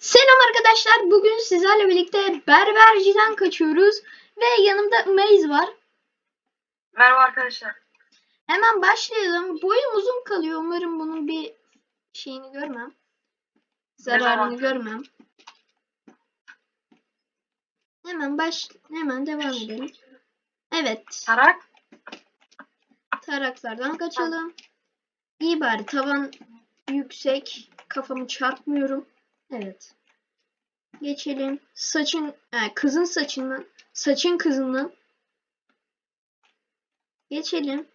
Selam arkadaşlar. Bugün sizlerle birlikte berberciden kaçıyoruz ve yanımda Maze var. Merhaba arkadaşlar. Hemen başlayalım. Boyum uzun kalıyor. Umarım bunun bir şeyini görmem. Zararını görmem. Hemen baş hemen devam edelim. Evet. Tarak. Taraklardan kaçalım. İyi bari tavan yüksek. Kafamı çarpmıyorum. Evet. Geçelim. Saçın, e, kızın saçından, saçın kızından. Geçelim.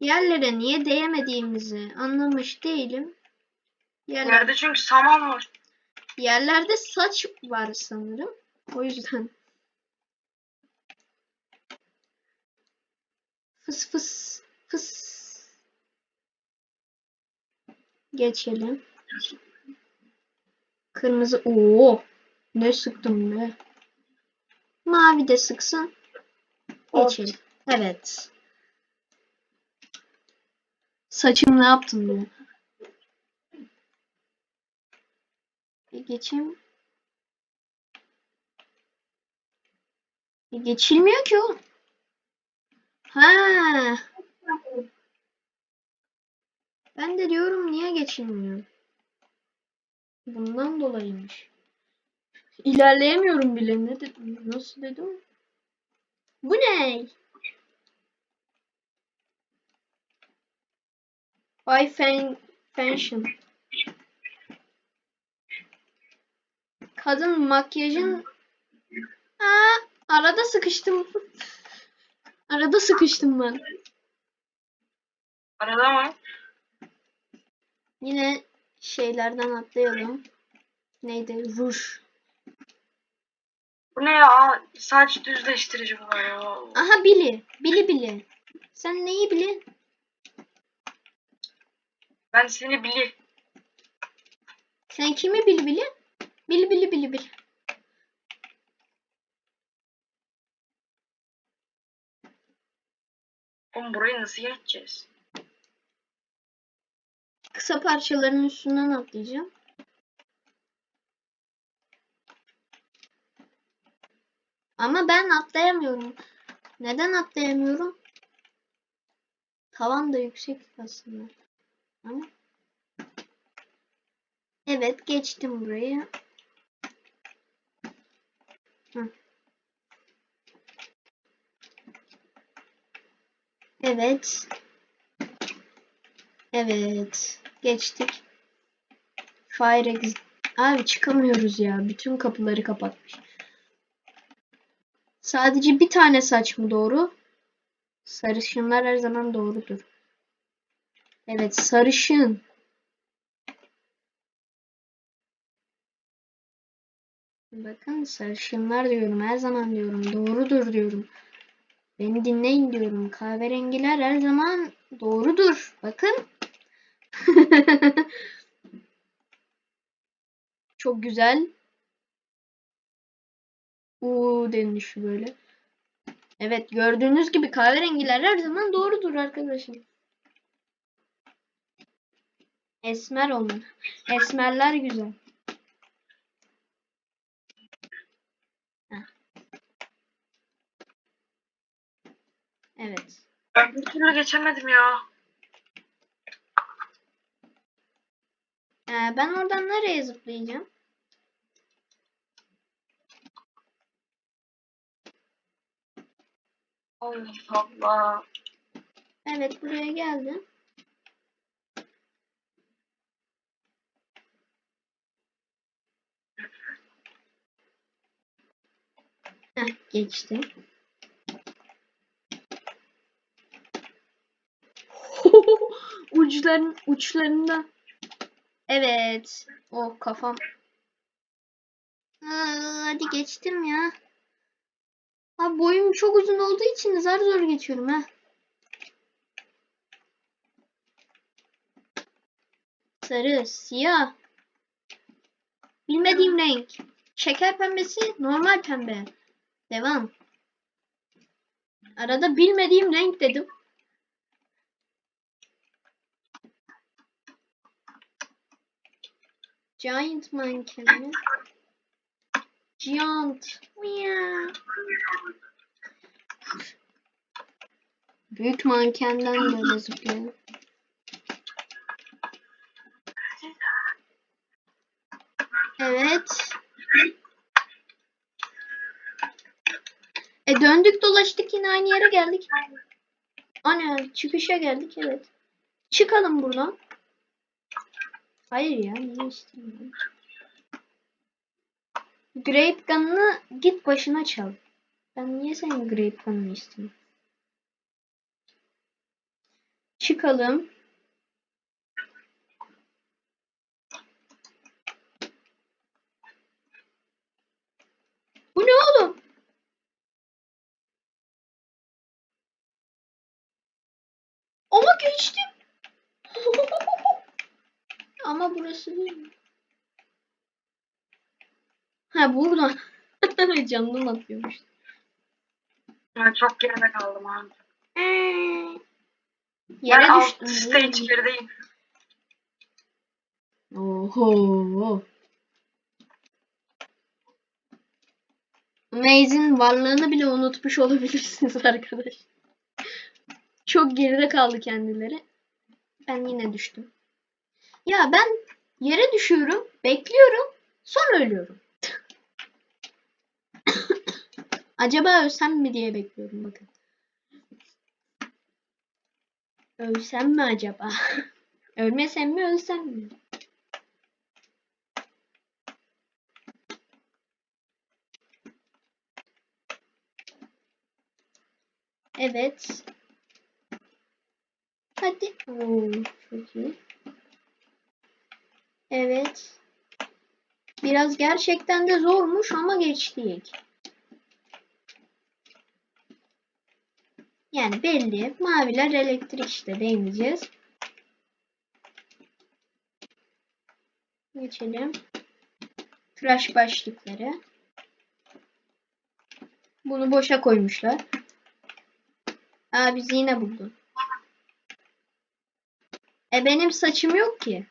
Yerlere niye değmediğimizi anlamış değilim. Yerler, Yerde çünkü saman var. yerlerde saç var sanırım. O yüzden. Fıs fıs fıs. Geçelim. Kırmızı. Oo. Ne sıktım be. Mavi de sıksın. Geçelim. Evet. Saçım ne yaptın be? Bir geçeyim. Bir geçilmiyor ki o. Ha. Ben de diyorum niye geçilmiyor? Bundan dolayıymış. İlerleyemiyorum bile. Ne dedim? Nasıl dedim? Bu ne? By fan, Fashion. Kadın makyajın... Aa, arada sıkıştım. arada sıkıştım ben. Arada mı? Yine şeylerden atlayalım. Neydi? Ruj. Bu ne ya? Saç düzleştirici bu var ya. Aha Billy. Billy Billy. Sen neyi Billy? Ben seni bili. Sen kimi Billy Billy? Billy Billy Billy Billy. Oğlum burayı nasıl geçeceğiz? Kısa parçaların üstünden atlayacağım. Ama ben atlayamıyorum. Neden atlayamıyorum? Tavan da yüksek aslında. Ama Evet geçtim burayı. Hı. Evet. Evet. Geçtik. Fire exit. Abi çıkamıyoruz ya. Bütün kapıları kapatmış. Sadece bir tane saç mı doğru? Sarışınlar her zaman doğrudur. Evet sarışın. Bakın sarışınlar diyorum. Her zaman diyorum. Doğrudur diyorum. Beni dinleyin diyorum. Kahverengiler her zaman doğrudur. Bakın. Çok güzel. Uuu denmiş böyle. Evet gördüğünüz gibi kahverengiler her zaman doğrudur arkadaşım. Esmer olmalı. Esmerler güzel. Evet. Ben bir türlü geçemedim ya. Ee, ben oradan nereye zıplayacağım? Allah Allah. Evet buraya geldim. Heh, geçtim. Uçların uçlarında. Evet. Oh kafam. Hadi geçtim ya. Abi boyum çok uzun olduğu için zar zor geçiyorum ha. Sarı, siyah. Bilmediğim renk. Şeker pembesi, normal pembe. Devam. Arada bilmediğim renk dedim. Giant manken mi? Giant. Büyük mankenden böyle zıplıyor. Evet. E döndük dolaştık yine aynı yere geldik. Ana çıkışa geldik evet. Çıkalım buradan. Hayır ya niye istemiyorum. Grape Gun'ını git başına çal. Ben niye senin Grape Gun'ını isteyeyim? Çıkalım. Bu ne oğlum? Ama geçtim. Ama burası değil? Ha buradan. Canım atıyormuş. Ben çok geride kaldım abi. Ee, Ben Yere alt düştüm. stage'lerdeyim. Oho. Maze'in varlığını bile unutmuş olabilirsiniz arkadaş. Çok geride kaldı kendileri. Ben yine düştüm. Ya ben yere düşüyorum, bekliyorum, sonra ölüyorum. Acaba ölsem mi diye bekliyorum bakın. Ölsem mi acaba? Ölmesem mi ölsem mi? Evet. Hadi. Oo, çok iyi. Evet. Biraz gerçekten de zormuş ama geçtik. Yani belli. Maviler elektrik işte değmeyeceğiz. Geçelim. Tıraş başlıkları. Bunu boşa koymuşlar. Aa bizi yine buldu. E benim saçım yok ki.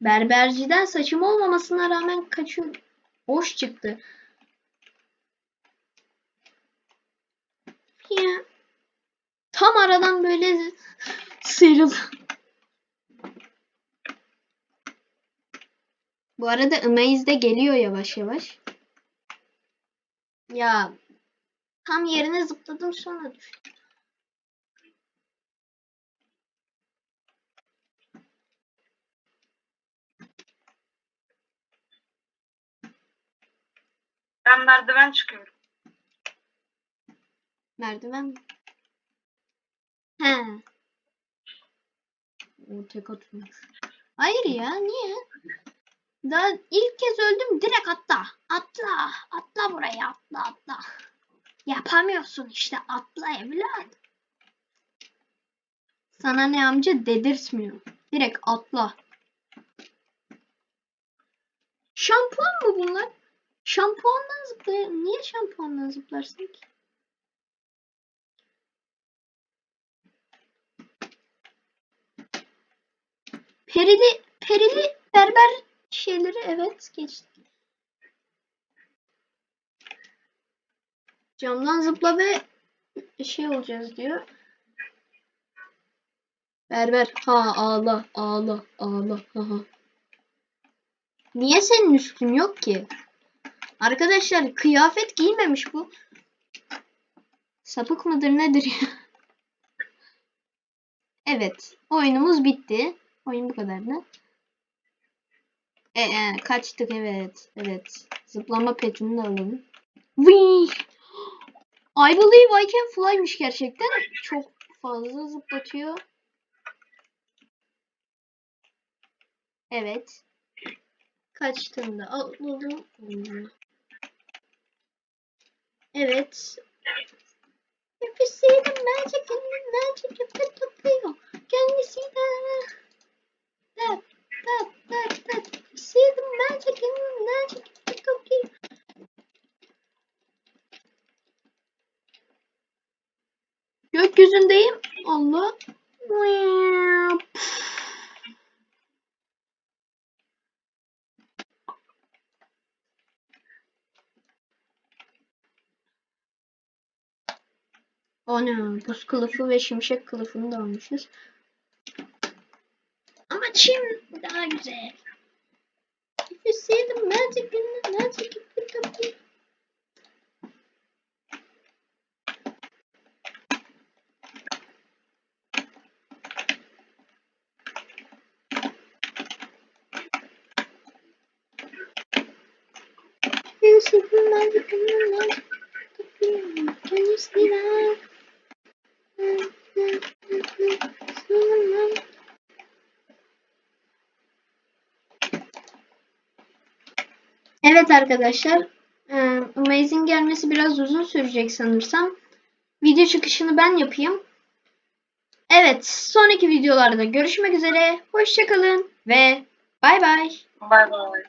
Berberciden saçım olmamasına rağmen kaçıyor. Boş çıktı. Ya. Tam aradan böyle sıyrıldı. Bu arada Amaze de geliyor yavaş yavaş. Ya tam yerine zıpladım sonra düştüm. Ben merdiven çıkıyorum. Merdiven mi? He. O tek atılmış. Hayır ya niye? Daha ilk kez öldüm direkt atla. Atla. Atla buraya atla atla. Yapamıyorsun işte atla evlat. Sana ne amca dedirtmiyor. Direkt atla. Şampuan mı bunlar? Şampuandan zıplay. Niye şampuandan zıplarsın ki? Perili, perili berber şeyleri evet geçtik. Camdan zıpla ve şey olacağız diyor. Berber ha ağla ağla ağla ha. Niye senin üstün yok ki? Arkadaşlar kıyafet giymemiş bu. Sapık mıdır nedir ya? Evet. Oyunumuz bitti. Oyun bu kadardı. E, e, kaçtık evet. Evet. Zıplama petini de alalım. Vii! I believe I can fly'mış gerçekten. Çok fazla zıplatıyor. Evet. Kaçtığında alalım. Evet. The magic in the magic you see that? That, that, that, that. See the magic in the magic the Tokyo. Gökyüzündeyim. Allah. O ne? Buz kılıfı ve şimşek kılıfını da almışız. Ama çim daha güzel. If you see the magic in the magic, in the Evet arkadaşlar. eee, Amazing gelmesi biraz uzun sürecek sanırsam. Video çıkışını ben yapayım. Evet, sonraki videolarda görüşmek üzere. Hoşçakalın ve bay bay. Bay bay.